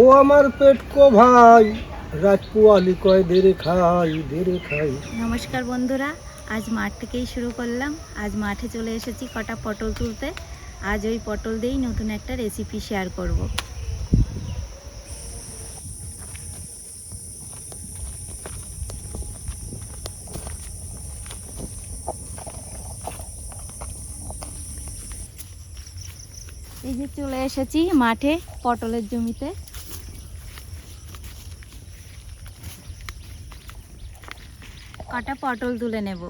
ও আমার পেট কো ভাই, রাজপুয়ালি কয় দেরে খাই দেরে খাই। নমস্কার বন্ধুরা, আজ মাঠ থেকেই শুরু করলাম। আজ মাঠে চলে এসেছি কটা পটল তুলতে। আজ ওই পটল দিয়েই নতুন একটা রেসিপি শেয়ার করব। এই যে চলে এসেছি মাঠে পটলের জমিতে। কটা পটল তুলে নেব?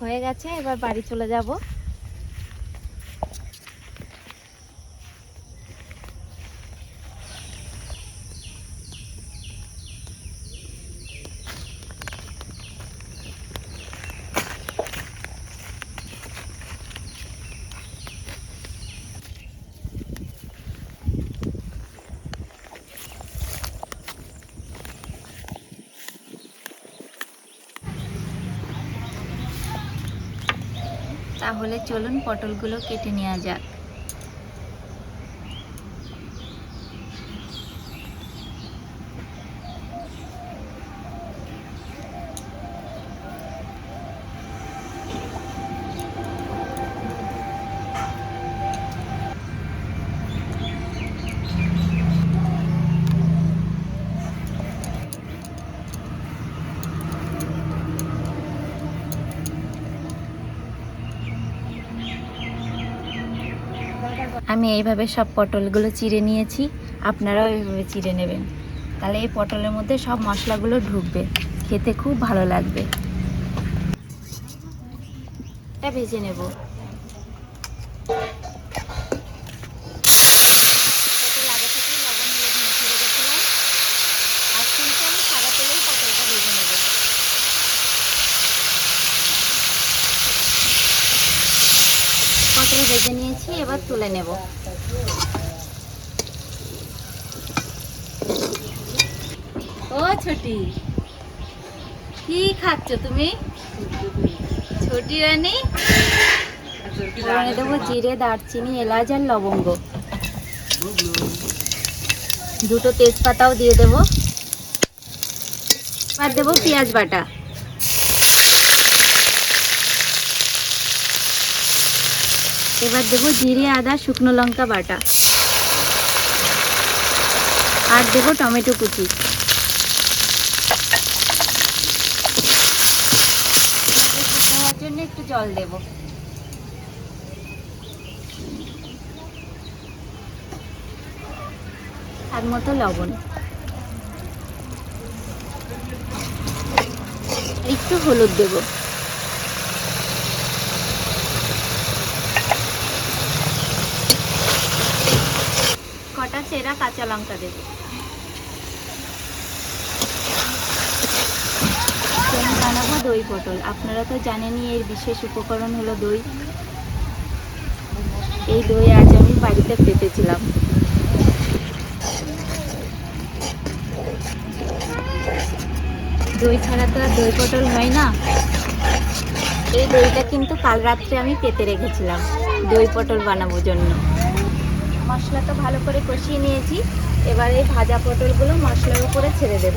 হয়ে গেছে এবার বাড়ি চলে যাব। তাহলে চলুন পটলগুলো কেটে নেওয়া যাক। আমি এইভাবে সব পটলগুলো চিড়ে নিয়েছি, আপনারাও এইভাবে চিড়ে নেবেন। তাহলে এই পটলের মধ্যে সব মশলাগুলো ঢুকবে, খেতে খুব ভালো লাগবে। এটা ভেজে নেব পটল আগে থেকেই লবণ হলুদ মেখে রেখেছিলাম আর কিন্তু আমি সাদা তেলেই পটলটা ভেজে নেব পটল ভেজে নিয়েছি, এবার তুলে নেব। ও ছোটি, কি খাচ্ছ তুমি? ছোটি রানী? ফোড়নে দেবো জিরে, দারচিনি, এলাচ আর লবঙ্গ। দুটো তেজপাতাও দিয়ে দেবো। আর দেবো পেঁয়াজ বাটা। এবার দেবো জিরে, আদা, শুকনো লঙ্কা বাটা। আর দেবো টমেটো কুচি। হওয়ার জন্য একটু জল দেবো। স্বাদ মতো লবণ। একটু হলুদ দেবো। চেরা কাঁচা লঙ্কা দেব। বানাবো দই পটল। আপনারা তো জানেনই এর বিশেষ উপকরণ হলো দই। এই দই আজ আমি বাড়িতে পেতেছিলাম। দই ছাড়া তো আর দই পটল হয় না। এই দইটা কিন্তু কাল রাত্রে আমি পেতে রেখেছিলাম। দই পটল বানাবো জন্য। মশলা তো ভালো করে কষিয়ে নিয়েছি। এবার এই ভাজা পটলগুলো মশলার উপরে ছেড়ে দেব।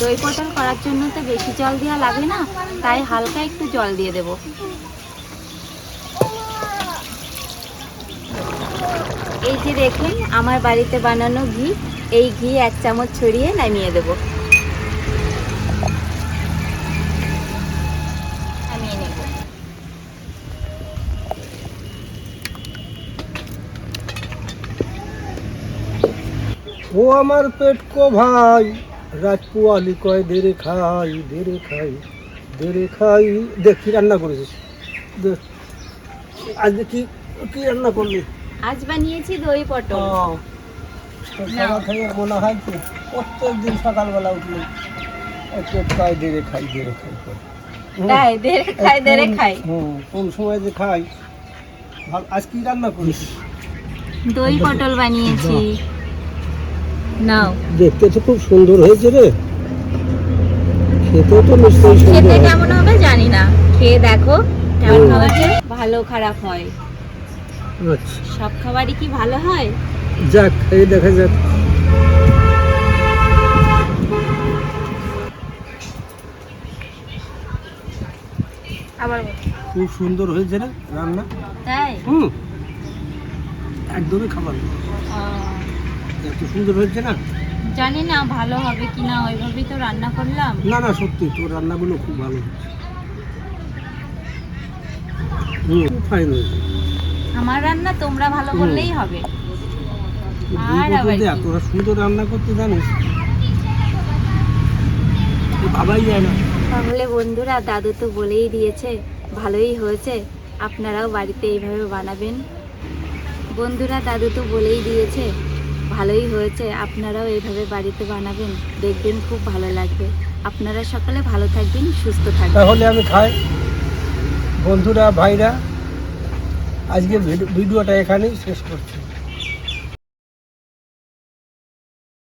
দই পটল করার জন্য তো বেশি জল দেওয়া লাগে না, তাই হালকা একটু জল দিয়ে দেব। এই যে দেখুন, আমার বাড়িতে বানানো ঘি, এই ঘি এক চামচ ছড়িয়ে নামিয়ে দেবো। ও আমার পেট কো ভাই রাজপুয়ালি কয় দেরে খাই দেরে খাই দেরে খাই। দেখি রান্না করেছিস? আজ আজকে কি কি রান্না করলি? আজ বানিয়েছি দই পটল। মনে হয় তো প্রত্যেক দিন সকালবেলা উঠলে। একটু খাই দেরে খাই দেরে খাই। হুম। দেরে খাই দেরে খাই। হুম কোন সময় যে খাই আজ কি রান্না করিস দই পটল বানিয়েছি। নাও। দেখতে তো খুব সুন্দর হয়েছে রে। খেতে তো নিশ্চয়ই সুন্দর খেতে কেমন হবে জানি না। খেয়ে দেখো কেমন খাবারটা ভালো খারাপ হয়। আচ্ছা। সব খাবারই কি ভালো হয়? যাক এই দেখা যাক। আবার খুব সুন্দর হয়েছে রে রান্না। তাই? হুম। একদমই খাবার। এত সুন্দর হয়েছে না? জানি না ভালো হবে কিনা ওইভাবেই তো রান্না করলাম। না না সত্যি তোর রান্নাগুলো খুব ভালো হয়েছে হুম ফাইন হয়েছে। আমার রান্না তোমরা ভালো। বললেই হবে। আর আবার তোরা সুন্দর রান্না করতে জানিস? ভাবাই যায় না। তাহলে বন্ধুরা দাদু তো বলেই দিয়েছে ভালোই হয়েছে। আপনারাও বাড়িতে এইভাবে বানাবেন। বন্ধুরা দাদু তো বলেই দিয়েছে ভালোই হয়েছে, আপনারাও এইভাবে বাড়িতে বানাবেন, দেখবেন খুব ভালো লাগবে। আপনারা সকালে ভালো থাকবেন, সুস্থ থাকবেন। তাহলে আমি খাই। বন্ধুরা, ভাইরা আজকে ভিডিও- ভিডিওটা এখানেই শেষ করছি।